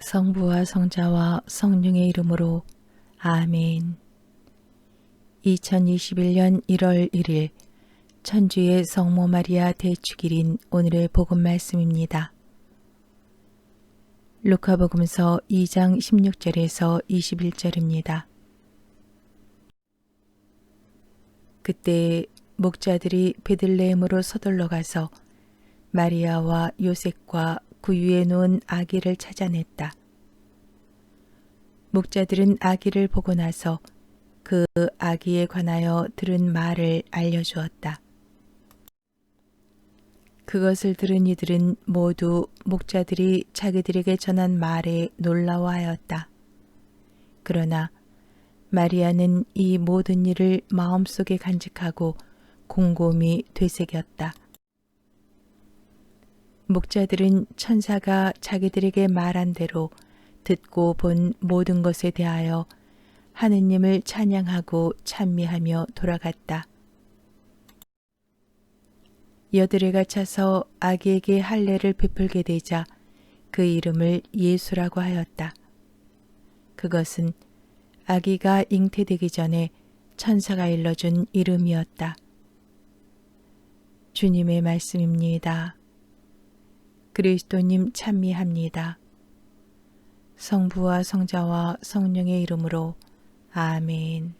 성부와 성자와 성령의 이름으로 아멘. 2021년 1월 1일 천주의 성모 마리아 대축일인 오늘의 복음 말씀입니다. 루카복음서 2장 16절에서 21절입니다. 그때 목자들이 베들레헴으로 서둘러 가서 마리아와 요셉과 구유에 놓은 아기를 찾아냈다. 목자들은 아기를 보고 나서 그 아기에 관하여 들은 말을 알려주었다. 그것을 들은 이들은 모두 목자들이 자기들에게 전한 말에 놀라워하였다. 그러나 마리아는 이 모든 일을 마음속에 간직하고 곰곰이 되새겼다. 목자들은 천사가 자기들에게 말한 대로 듣고 본 모든 것에 대하여 하느님을 찬양하고 찬미하며 돌아갔다. 여드레가 차서 아기에게 할례를 베풀게 되자 그 이름을 예수라고 하였다. 그것은 아기가 잉태되기 전에 천사가 일러준 이름이었다. 주님의 말씀입니다. 그리스도님 찬미합니다. 성부와 성자와 성령의 이름으로 아멘.